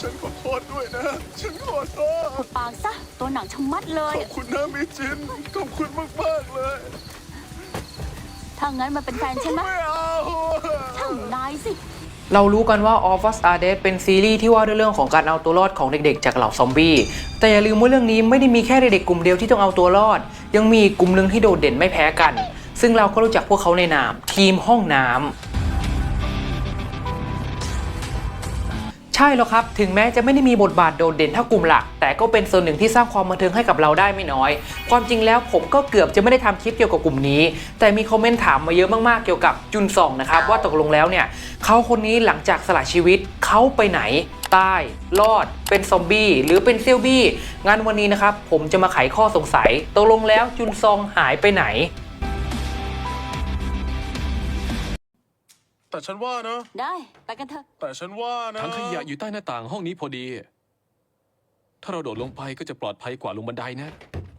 ฉันขอโทษด้วยนะ ฉันขอโทษหุบปากซะ ตัวหนังชะมัดเลย ขอบคุณนะมิจิน ขอบคุณมากๆเลย ถ้างั้นมาเป็นแฟนฉันไหมไม่เอาช่างนายสิ เรารู้กันว่า All of Us Are Dead เป็นซีรีส์ที่ว่าด้วยเรื่องของการเอาตัวรอดของเด็กๆ จากเหล่าซอมบี้ แต่อย่าลืมว่าเรื่องนี้ไม่ได้มีแค่เด็กๆกลุ่มเดียวที่ต้องเอาตัวรอด ยังมีอีกกลุ่มหนึ่งที่โดดเด่นไม่แพ้กัน ซึ่งเราก็รู้จักพวกเขาในนาม ทีมห้องน้ำ ใช่แล้วครับ ถึงแม้จะไม่ได้มีบทบาทโดดเด่นเท่ากลุ่มหลัก แต่ก็เป็นส่วนหนึ่งที่สร้างความบันเทิงให้กับเราได้ไม่น้อย ความจริงแล้วผมก็เกือบจะไม่ได้ทำคลิปเกี่ยวกับกลุ่มนี้ แต่มีคอมเมนต์ถามมาเยอะมากๆเกี่ยวกับจุนซองนะครับว่าตกลงแล้วเนี่ยเขาคนนี้หลังจากสละชีวิตเขาไปไหนตายรอด เป็นซอมบี้หรือเป็นเซียวบี้งั้นวันนี้นะครับผมจะมาไขข้อสงสัยตกลงแล้วจุนซองหายไปไหน แต่ฉันว่านะ ได้ ไปกันเถอะ แต่ฉันว่านะ ถังขยะอยู่ใต้หน้าต่างห้องนี้พอดี ถ้าเราโดดลงไปก็จะปลอดภัยกว่าลงบันไดนะ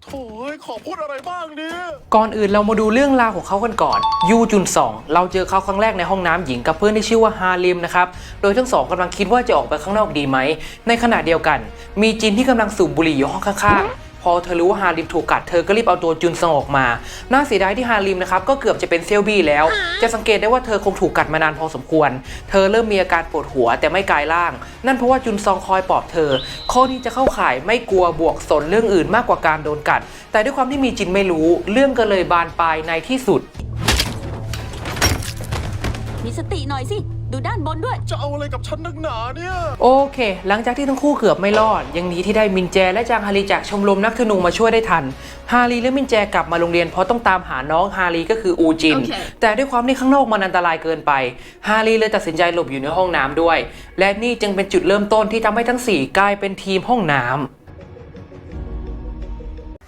โถ่เอ้ยขอพูดอะไรบ้างเนี่ย ก่อนอื่นเรามาดูเรื่องราวของเขากันก่อน ยูจุนซองเราเจอเขาครั้งแรกในห้องน้ำหญิงกับเพื่อนที่ชื่อว่าฮาลิมนะครับ โดยทั้งสองกำลังคิดว่าจะออกไปข้างนอกดีไหม ในขณะเดียวกัน มีจินที่กำลังสูบบุหรี่อยู่ห้องข้างๆ พอเธอรู้ว่าฮาลิมถูกกัดเธอก็รีบเอาตัวจุนซองออกมา น่าเสียดายที่ฮาลิมนะครับก็เกือบจะเป็นเซลบี้แล้ว จะสังเกตได้ว่าเธอคงถูกกัดมานานพอสมควร เธอเริ่มมีอาการปวดหัวแต่ไม่กายร่าง นั่นเพราะว่าจุนซองคอยปลอบเธอ ข้อนี้จะเข้าข่ายไม่กลัวบวกสนเรื่องอื่นมากกว่าการโดนกัด แต่ด้วยความที่มีจินไม่รู้ เรื่องก็เลยบานปลายในที่สุด มีสติหน่อยสิ ดูด้านบนด้วย จะเอาอะไรกับฉันนักหนาเนี่ย โอเค หลังจากที่ทั้งคู่เกือบไม่รอด ยังดีที่ได้มินแจและจางฮารีจากชมรมนักธนูมาช่วยได้ทัน ฮารีและมินแจกลับมาโรงเรียนเพราะต้องตามหาน้องฮารีก็คืออูจิน โอเค แต่ด้วยความที่ข้างนอกมันอันตรายเกินไป ฮารีเลยตัดสินใจหลบอยู่ในห้องน้ำด้วย และนี่จึงเป็นจุดเริ่มต้นที่ทำให้ทั้งสี่กลายเป็นทีมห้องน้ำ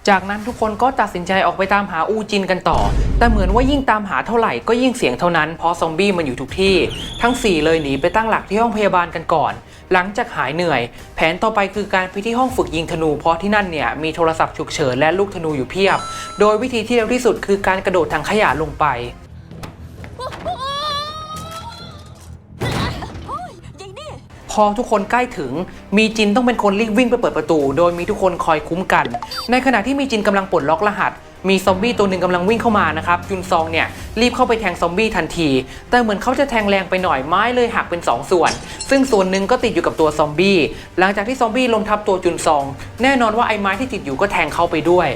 จากนั้นทุกคนก็ตัดสินใจออกไปตามหาอูจินกันต่อ แต่เหมือนว่ายิ่งตามหาเท่าไหร่ก็ยิ่งเสี่ยงเท่านั้น เพราะซอมบี้มันอยู่ทุกที่ ทั้ง 4 เลยหนีไปตั้งหลักที่ห้องพยาบาลกันก่อน หลังจากหายเหนื่อย แผนต่อไปคือการไปที่ห้องฝึกยิงธนู เพราะที่นั่นเนี่ยมีโทรศัพท์ฉุกเฉินและลูกธนูอยู่เพียบ โดยวิธีที่เร็วที่สุดคือการกระโดดถังขยะลงไป พอทุกคนใกล้ถึง มีจินต้องเป็นคนรีบวิ่งไปเปิดประตู โดยมีทุกคนคอยคุ้มกัน ในขณะที่มีจินกำลังปลดล็อกรหัส มีซอมบี้ตัวหนึ่งกำลังวิ่งเข้ามานะครับจุนซองเนี่ยรีบเข้าไปแทงซอมบี้ทันที แต่เหมือนเขาจะแทงแรงไปหน่อยไม้เลยหักเป็น 2 ส่วน ซึ่งส่วนหนึ่งก็ติดอยู่กับตัวซอมบี้หลังจากที่ซอมบี้ลมทับตัวจุนซอง แน่นอนว่าไอ้ไม้ที่ติดอยู่ก็แทงเข้าไปด้วย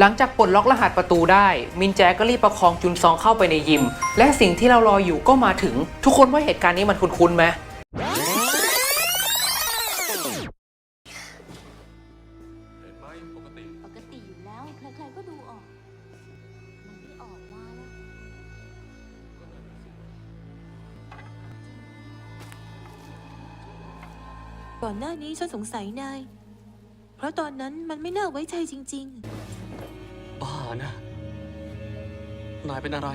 หลังจากปลดล็อกรหัสประตูได้ มินแจก็รีบประคองจุนซองเข้าไปในยิม และสิ่งที่เรารออยู่ก็มาถึง ทุกคนว่าเหตุการณ์นี้มันคุ้นๆไหมปกติอยู่แล้ว ใครๆก็ดูออก มันไม่ออกมาแล้ว ก่อนหน้านี้ฉันสงสัยนาย เพราะตอนนั้นมันไม่น่าไว้ใจจริงบ้า นะ นายเป็นอะไร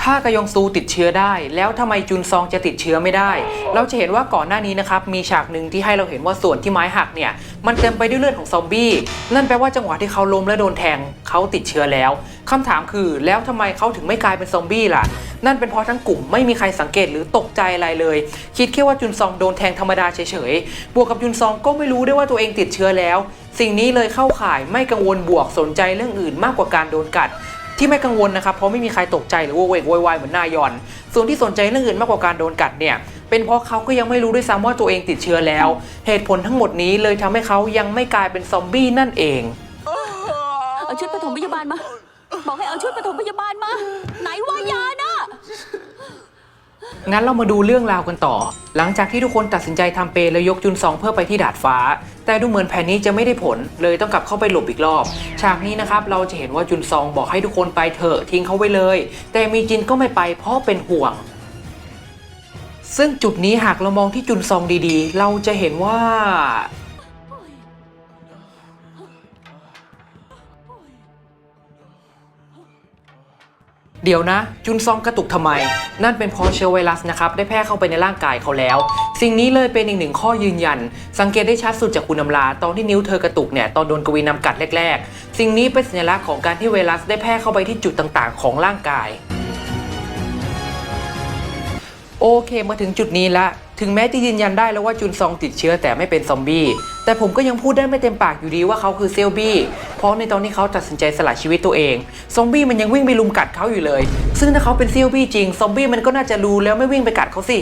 ถ้ากยองซูติดเชื้อได้ แล้วทำไมจุนซองจะติดเชื้อไม่ได้ เราจะเห็นว่าก่อนหน้านี้นะครับมีฉากหนึ่งที่ให้เราเห็นว่าส่วนที่ไม้หักเนี่ยมันเต็มไปด้วยเลือดของซอมบี้นั่นแปลว่าจังหวะที่เขาล้มและโดนแทงเขาติดเชื้อแล้วคำถามคือแล้วทำไมเขาถึงไม่กลายเป็นซอมบี้ล่ะ นั่นเป็นเพราะทั้งกลุ่มไม่มีใครสังเกตหรือตกใจอะไรเลย คิดแค่ว่าจุนซองโดนแทงธรรมดาเฉยๆบวกกับจุนซองก็ไม่รู้ได้วยว่าตัวเองติดเชื้อแล้ว สิ่งนี้เลยเข้าข่ายไม่กังวลบวกสนใจเรื่องอื่นมากกว่าการโดนกัด ที่ไม่กังวลนะครับ เพราะไม่มีใครตกใจหรือว่าเวกโวยวายเหมือนนายอน ส่วนที่สนใจเรื่องอื่นมากกว่าการโดนกัดเนี่ยเป็นเพราะเขาก็ยังไม่รู้ด้วยซ้ำว่าตัวเองติดเชื้อแล้ว เหตุผลทั้งหมดนี้เลยทำให้เขายังไม่กลายเป็นซอมบี้นั่นเอง เอาชุดปฐมพยาบาลมา บอกให้เอาชุดปฐมพยาบาลมา ไหนว่ายานะ งั้นเรามาดูเรื่องราวกันต่อ หลังจากที่ทุกคนตัดสินใจทำเปย์แล้วยกจุนซองเพื่อไปที่ดาดฟ้า แต่ดูเหมือนแผนนี้จะไม่ได้ผล เลยต้องกลับเข้าไปหลบอีกรอบ ฉากนี้นะครับเราจะเห็นว่าจุนซองบอกให้ทุกคนไปเถอะทิ้งเขาไว้เลย แต่มีจินก็ไม่ไปเพราะเป็นห่วง ซึ่งจุดนี้หากเรามองที่จุนซองดีๆ เราจะเห็นว่า เดี๋ยวนะ จุนซองกระตุกทำไม นั่นเป็นเพราะเชื้อไวรัสนะครับ ได้แพร่เข้าไปในร่างกายเขาแล้ว สิ่งนี้เลยเป็นอีกหนึ่งข้อยืนยัน สังเกตได้ชัดสุดจากคุณนำลา ตอนที่นิ้วเธอกระตุกเนี่ยตอนโดนกวีนำกัดแรก ๆ สิ่งนี้เป็นสัญลักษณ์ของการที่ไวรัสได้แพร่เข้าไปที่จุดต่างๆ ของร่างกาย โอเคมาถึงจุดนี้ละถึงแม้จะยืนยันได้แล้วว่าจุนซองติดเชื้อแต่ไม่เป็นซอมบี้แต่ผมก็ยังพูดได้ไม่เต็มปากอยู่ดีว่าเขาคือเซลบี้ เพราะในตอนที่เขาตัดสินใจสละชีวิตตัวเอง ซอมบี้มันยังวิ่งไปลุมกัดเขาอยู่เลย ซึ่งถ้าเขาเป็นเซลบี้จริง ซอมบี้มันก็น่าจะรู้แล้วไม่วิ่งไปกัดเขาสิ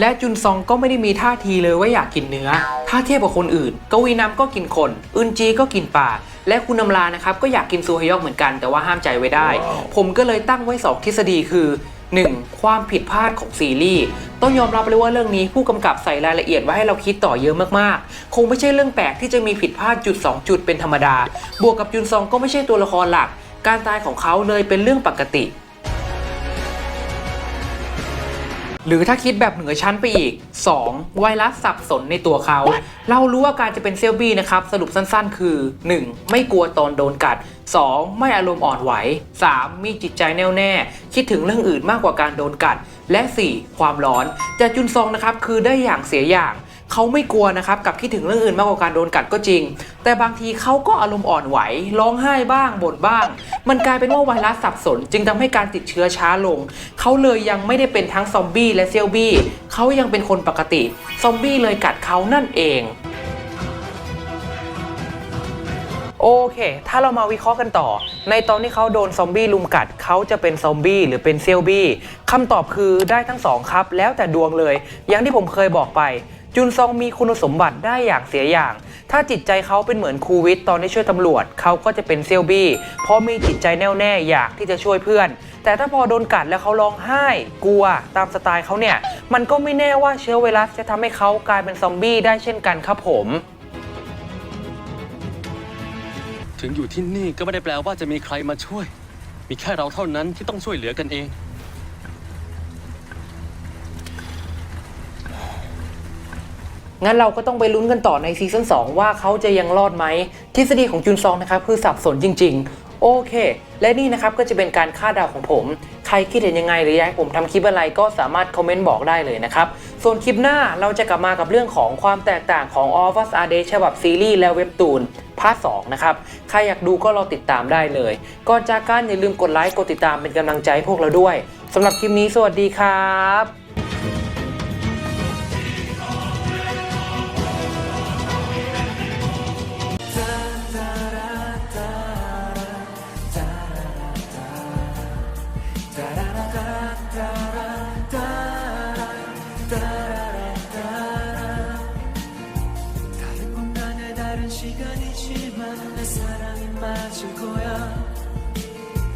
และจุนซองก็ไม่ได้มีท่าทีเลยว่าอยากกินเนื้อ ถ้าเทียบกับคนอื่น กวีน้ำก็กินคน อึนจีก็กินปลาและคุณนำลานะครับก็อยากกินซูฮยอกเหมือนกัน แต่ว่าห้ามใจไว้ได้ ผมก็เลยตั้งไว้สองทฤษฎีคือ 1. ความผิดพลาดของซีรีส์ต้องยอมรับเลยว่าเรื่องนี้ผู้กำกับใส่รายละเอียดไว้ให้เราคิดต่อเยอะมากๆ คงไม่ใช่เรื่องแปลกที่จะมีผิดพลาดจุด 2 จุดเป็นธรรมดา บวกกับจุนซองก็ไม่ใช่ตัวละครหลัก การตายของเขาเลยเป็นเรื่องปกติ หรือถ้าคิดแบบเหนือชั้นไปอีก 2. ไวรัสสับสนในตัวเขา เรารู้ว่าการจะเป็นเซลบี้นะครับ สรุปสั้นๆ คือ 1. ไม่กลัวตอนโดนกัด 2. ไม่อารมณ์อ่อนไหว 3. มีจิตใจแน่วแน่ คิดถึงเรื่องอื่นมากกว่าการโดนกัด และ 4. ความร้อน จะจุนซองนะครับคือได้อย่างเสียอย่าง เขาไม่กลัวนะครับกับคิดถึงเรื่องอื่นมากกว่าการโดนกัดก็จริง แต่บางทีเขาก็อารมณ์อ่อนไหวร้องไห้บ้างบ่นบ้าง มันกลายเป็นว่าไวรัสสับสน จึงทำให้การติดเชื้อช้าลง เขาเลยยังไม่ได้เป็นทั้งซอมบี้และเซลบี้เขายังเป็นคนปกติ ซอมบี้เลยกัดเขานั่นเองโอเค ถ้าเรามาวิเคราะห์กันต่อ ในตอนที่เขาโดนซอมบี้ลุมกัด เขาจะเป็นซอมบี้หรือเป็นเซลบี้คำตอบคือได้ทั้งสองครับ แล้วแต่ดวงเลย อย่างที่ผมเคยบอกไป จุนซองมีคุณสมบัติได้อย่างเสียอย่าง ถ้าจิตใจเขาเป็นเหมือนครูวิทย์ตอนที่ช่วยตำรวจ เขาก็จะเป็นเซลบี้ เพราะมีจิตใจแน่วแน่อยากที่จะช่วยเพื่อน แต่ถ้าพอโดนกัดแล้วเขาร้องไห้ กลัวตามสไตล์เขาเนี่ย มันก็ไม่แน่ว่าเชื้อไวรัสจะทำให้เขากลายเป็นซอมบี้ได้เช่นกันครับผมถึงอยู่ที่นี่ก็ไม่ได้แปลว่าจะมีใครมาช่วย มีแค่เราเท่านั้นที่ต้องช่วยเหลือกันเอง งั้นเราก็ต้องไปลุ้นกันต่อในซีซั่น2ว่าเขาจะยังรอดไหมทฤษฎีของจุนซองนะครับคือสับสนจริง ๆ โอเค และนี่นะครับก็จะเป็นการคาดเดาของผม ใครคิดเห็นยังไงหรืออยากให้ผมทำคลิปอะไรก็สามารถคอมเมนต์บอกได้เลยนะครับ ส่วนคลิปหน้าเราจะกลับมากับเรื่องของความแตกต่างของ All of Us Are Dead ฉบับซีรีส์และเว็บตูนพาร์ท2นะครับ ใครอยากดูก็รอติดตามได้เลย ก่อนจากกันอย่าลืมกดไลค์กดติดตามเป็นกำลังใจให้พวกเราด้วยสำหรับคลิปนี้สวัสดีครับ